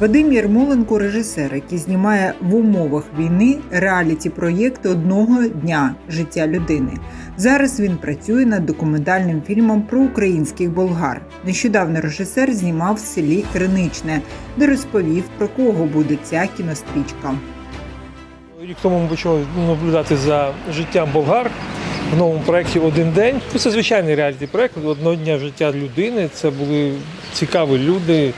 Вадим Ярмоленко режисер, який знімає в умовах війни реаліті проєкт одного дня життя людини. Зараз він працює над документальним фільмом про українських болгар. Нещодавно режисер знімав в селі Криничне, де розповів про кого буде ця кінострічка. Рік тому ми почали наблюдати за життям болгар в новому проєкті Один день. Ну, Це звичайний реаліті проєкт одного дня життя людини. Це були цікаві люди,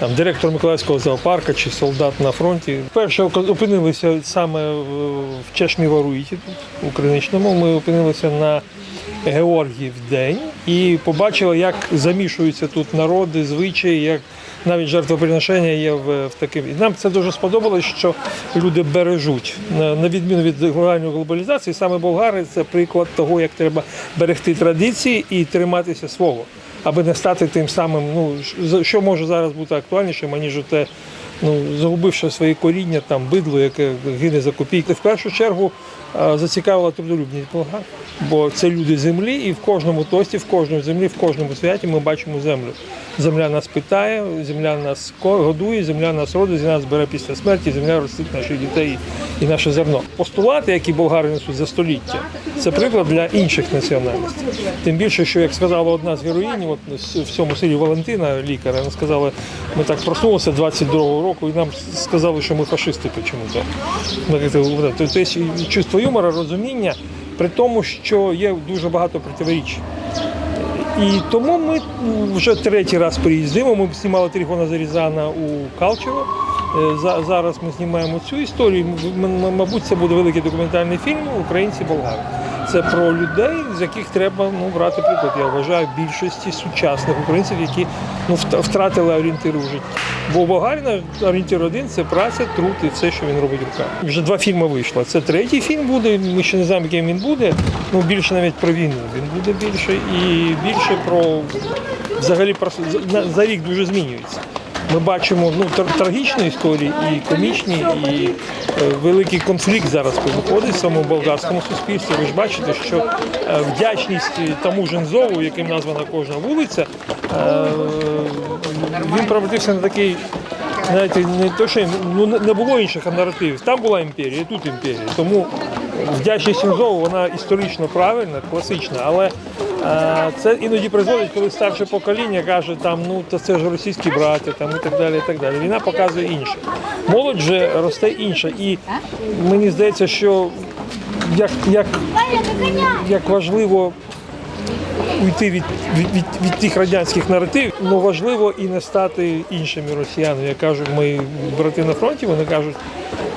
там директор Миколаївського зоопарка чи солдат на фронті. Перше опинилися саме в в Чешмі Варуїті, у Криничному. Ми опинилися на Георгів день і побачили, як замішуються тут народи, звичаї, як навіть жертвоприношення є в, в таким. І нам це дуже сподобалось, що люди бережуть. На, на відміну від глобальної глобалізації, саме болгари це приклад того, як треба берегти традиції і триматися свого, аби не стати тим самим, ну що може зараз бути актуальнішим, аніж те, ну, загубивши свої коріння, там бидло, яке гине за копійки. В першу чергу зацікавила трудолюбність болгар, бо це люди землі, і в кожному тості, в кожному землі, в кожному святі ми бачимо землю. Земля нас питає, земля нас годує, земля нас родить, земля нас бере після смерті, земля ростить наших дітей і наше зерно. Постулати, які болгари несуть за століття, це приклад для інших національностей. Тим більше, що як сказала одна з героїнів, от в цьому селі Валентина, лікар, вона сказала, ми так проснулися 22-го року, і нам сказали, що ми фашисти чому-то. Ми говорили, Тобто чувство юмора, розуміння, при тому, що є дуже багато противоріч. І тому ми вже третій раз приїздимо. Ми знімали Терехона Зарізана у Калчево. Е, Зараз ми знімаємо цю історію. Мабуть, це буде великий документальний фільм Українці болгари. Це про людей, з яких треба ну, брати приклад. Я вважаю більшості сучасних українців, які ну, втратили орієнтири у житті. Бо Багаріна орієнтір один це праця, труд і все, що він робить руками. Вже два фільми вийшло. Це третій фільм буде. Ми ще не знаємо, яким він буде. Ну більше навіть про війну. Він буде більше і більше про взагалі про за, рік дуже змінюється. Ми бачимо ну, тр- трагічні історії, і комічні, і е, великий конфлікт зараз виходить в самому болгарському суспільстві. Ви ж бачите, що е, вдячність тому Жензову, яким названа кожна вулиця, е, він превратився на такий. Знаєте, не то, що ну не було інших наративів. Там була імперія, тут імперія. Тому вдячність Сінзову вона історично правильна, класична, але е, це іноді призводить, коли старше покоління каже, там ну то це ж російські браття, там і так далі. І так далі. Війна показує інше. Молодь же росте інша. І мені здається, що як, як, як важливо уйти від, від, від, від тих радянських наративів, ну важливо і не стати іншими росіянами. Я кажу, ми брати на фронті, вони кажуть,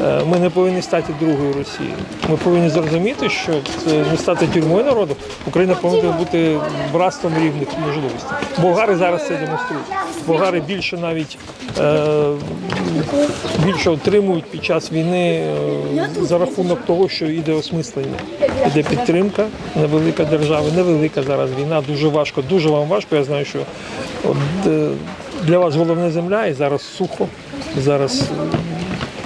е, ми не повинні стати другою Росією. Ми повинні зрозуміти, що це не стати тюрмою народу. Україна повинна бути братством рівних можливостей. Болгари зараз це демонструють. Болгари більше навіть е, більше отримують під час війни е, за рахунок того, що йде осмислення, йде підтримка, невелика держава, невелика зараз війна, дуже важко, дуже вам важко. Я знаю, що от, е, для вас головна земля і зараз сухо, зараз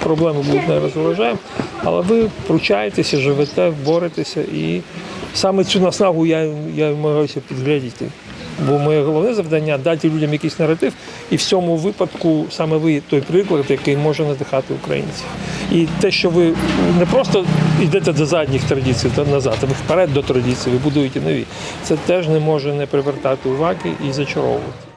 проблеми будуть не розважаємо, але ви пручаєтеся, живете, боретеся і саме цю наснагу я, я намагаюся підглядіти. Бо моє головне завдання дати людям якийсь наратив, і в цьому випадку саме ви той приклад, який може надихати українців. І те, що ви не просто йдете до задніх традицій та назад, а ви вперед до традицій, ви будуєте нові. Це теж не може не привертати уваги і зачаровувати.